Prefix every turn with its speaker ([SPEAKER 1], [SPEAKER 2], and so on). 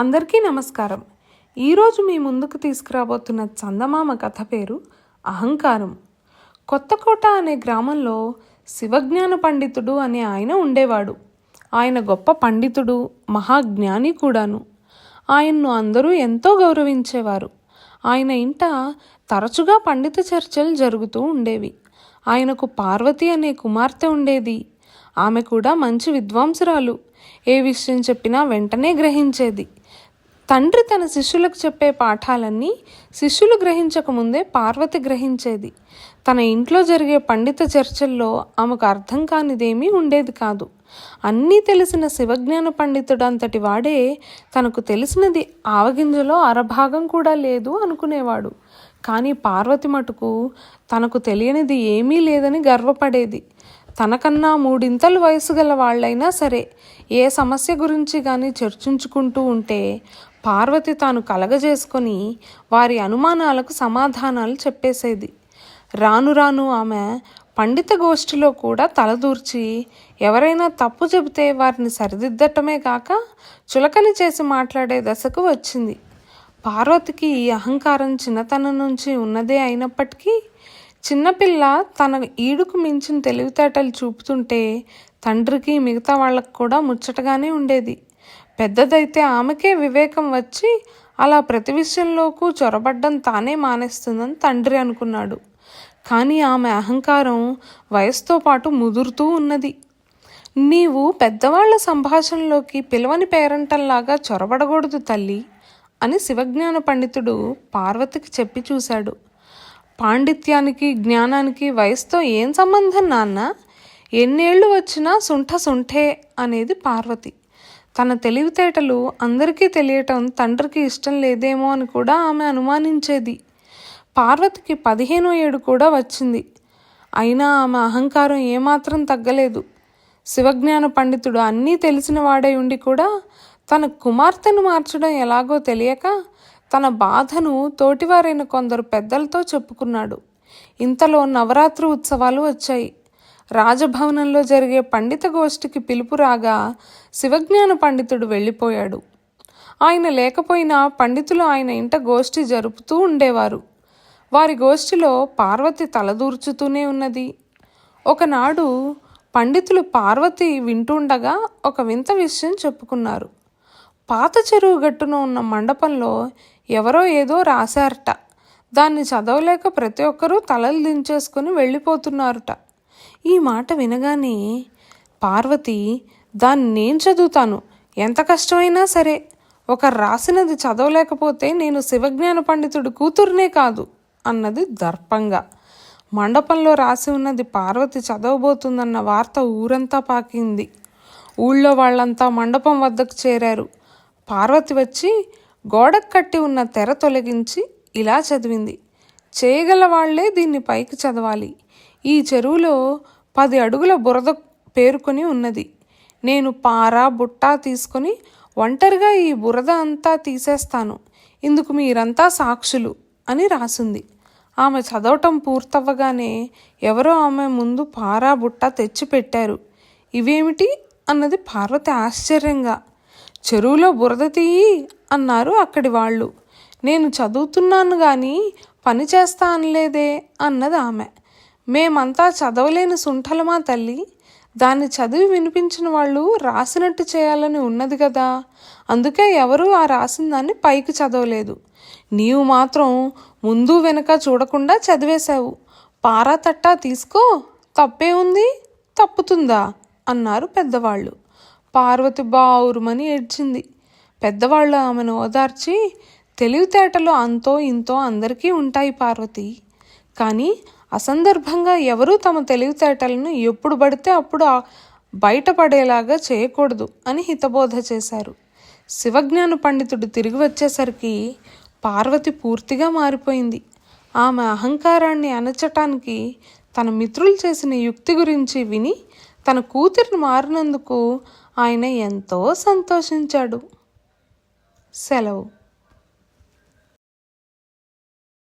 [SPEAKER 1] అందరికీ నమస్కారం. ఈరోజు మీ ముందుకు తీసుకురాబోతున్న చందమామ కథ పేరు అహంకారం. కొత్తకోట అనే గ్రామంలో శివజ్ఞాన పండితుడు అనే ఆయన ఉండేవాడు. ఆయన గొప్ప పండితుడు మహాజ్ఞాని కూడాను. ఆయన్ను అందరూ ఎంతో గౌరవించేవారు. ఆయన ఇంట తరచుగా పండిత చర్చలు జరుగుతూ ఉండేవి. ఆయనకు పార్వతి అనే కుమార్తె ఉండేది. ఆమె కూడా మంచి విద్వాంసురాలు. ఏ విషయం చెప్పినా వెంటనే గ్రహించేది. తండ్రి తన శిష్యులకు చెప్పే పాఠాలన్నీ శిష్యులు గ్రహించకముందే పార్వతి గ్రహించేది. తన ఇంట్లో జరిగే పండిత చర్చల్లో ఆమెకు అర్థం కానిదేమీ ఉండేది కాదు. అన్నీ తెలిసిన శివజ్ఞాన పండితుడు అంతటి వాడే తనకు తెలిసినది ఆవగింజలో అరభాగం కూడా లేదు అనుకునేవాడు. కానీ పార్వతి మటుకు తనకు తెలియనిది ఏమీ లేదని గర్వపడేది. తనకన్నా మూడింతలు వయసు గల వాళ్ళైనా సరే ఏ సమస్య గురించి కానీ చర్చించుకుంటూ ఉంటే పార్వతి తాను కలగజేసుకొని వారి అనుమానాలకు సమాధానాలు చెప్పేసేది. రాను రాను ఆమె పండిత గోష్ఠిలో కూడా తలదూర్చి ఎవరైనా తప్పు చెబితే వారిని సరిదిద్దటమే కాక చులకని చేసి మాట్లాడే దశకు వచ్చింది. పార్వతికి ఈ అహంకారం చిన్నతనం నుంచి ఉన్నదే అయినప్పటికీ చిన్నపిల్ల తన ఈడుకు మించిన తెలివితేటలు చూపుతుంటే తండ్రికి మిగతా వాళ్ళకు కూడా ముచ్చటగానే ఉండేది. పెద్దదైతే ఆమెకే వివేకం వచ్చి అలా ప్రతి విషయంలోకి చొరబడ్డం తానే మానేస్తుందని తండ్రి అనుకున్నాడు. కానీ ఆమె అహంకారం వయసుతో పాటు ముదురుతూ ఉన్నది. నీవు పెద్దవాళ్ళ సంభాషణలోకి పిలవని పేరంటల్లాగా చొరబడకూడదు తల్లి అని శివజ్ఞాన పండితుడు పార్వతికి చెప్పి చూశాడు. పాండిత్యానికి జ్ఞానానికి వయసుతో ఏం సంబంధం నాన్న? ఎన్నేళ్ళు వచ్చినా సుంఠ సుంఠే అనేది పార్వతి. తన తెలివితేటలు అందరికీ తెలియటం తండ్రికి ఇష్టం లేదేమో అని కూడా ఆమె అనుమానించేది. పార్వతికి పదిహేనో ఏడు కూడా వచ్చింది. అయినా ఆమె అహంకారం ఏమాత్రం తగ్గలేదు. శివజ్ఞాన పండితుడు అన్నీ తెలిసిన వాడై ఉండి కూడా తన కుమార్తెను మార్చడం ఎలాగో తెలియక తన బాధను తోటివారైన కొందరు పెద్దలతో చెప్పుకున్నాడు. ఇంతలో నవరాత్రి ఉత్సవాలు వచ్చాయి. రాజభవనంలో జరిగే పండిత గోష్ఠికి పిలుపు రాగా శివజ్ఞాన పండితుడు వెళ్ళిపోయాడు. ఆయన లేకపోయినా పండితులు ఆయన ఇంట గోష్ఠి జరుపుతూ ఉండేవారు. వారి గోష్ఠిలో పార్వతి తలదూర్చుతూనే ఉన్నది. ఒకనాడు పండితులు పార్వతి వింటుండగా ఒక వింత విషయం చెప్పుకున్నారు. పాత చెరువు గట్టున ఉన్న మండపంలో ఎవరో ఏదో రాశారట. దాన్ని చదవలేక ప్రతి ఒక్కరూ తలలు దించేసుకుని వెళ్ళిపోతున్నారుట. ఈ మాట వినగానే పార్వతి దాన్ని నేను చదువుతాను. ఎంత కష్టమైనా సరే ఒక రాసినది చదవలేకపోతే నేను శివజ్ఞాన పండితుడు కూతురునే కాదు అన్నది దర్పంగా. మండపంలో రాసి ఉన్నది పార్వతి చదవబోతుందన్న వార్త ఊరంతా పాకింది. ఊళ్ళో వాళ్ళంతా మండపం వద్దకు చేరారు. పార్వతి వచ్చి గోడకు కట్టి ఉన్న తెర తొలగించి ఇలా చదివింది. చేయగల వాళ్ళే దీన్ని పైకి చదవాలి. ఈ చెరువులో పది అడుగుల బురద పేరుకొని ఉన్నది. నేను పార బుట్ట తీసుకొని ఒంటరిగా ఈ బురద అంతా తీసేస్తాను. ఇందుకు మీరంతా సాక్షులు అని రాసింది. ఆమె చదవటం పూర్తవ్వగానే ఎవరో ఆమె ముందు పారా బుట్ట తెచ్చి పెట్టారు ఇవేమిటి? అన్నది పార్వతి ఆశ్చర్యంగా. చెరువులో బురద తీయి అన్నారు అక్కడి వాళ్ళు. నేను చదువుతున్నాను కానీ పని చేస్తా అనలేదే అన్నది ఆమె. మేమంతా చదవలేని సుంఠలమా తల్లి. దాన్ని చదివి వినిపించిన వాళ్ళు రాసినట్టు చేయాలని ఉన్నది కదా అందుకే ఎవరు ఆ రాసిన దాన్ని పైకి చదవలేదు. నీవు మాత్రం ముందు వెనక చూడకుండా చదివేశావు. పారా తట్టా తీసుకో. తప్పే ఉంది? తప్పుతుందా? అన్నారు పెద్దవాళ్ళు. పార్వతి బావురుమని ఏడ్చింది. పెద్దవాళ్ళు ఆమెను ఓదార్చి తెలివితేటలు అంతో ఇంతో అందరికీ ఉంటాయి పార్వతి. కానీ అసందర్భంగా ఎవరూ తమ తెలివితేటలను ఎప్పుడు పడితే అప్పుడు బయటపడేలాగా చేయకూడదు అని హితబోధ చేశారు. శివజ్ఞాన పండితుడు తిరిగి వచ్చేసరికి పార్వతి పూర్తిగా మారిపోయింది. ఆమె అహంకారాన్ని అణచటానికి తన మిత్రులు చేసిన యుక్తి గురించి విని తన కూతురిని మారినందుకు ఆయన ఎంతో సంతోషించాడు. సెలవు.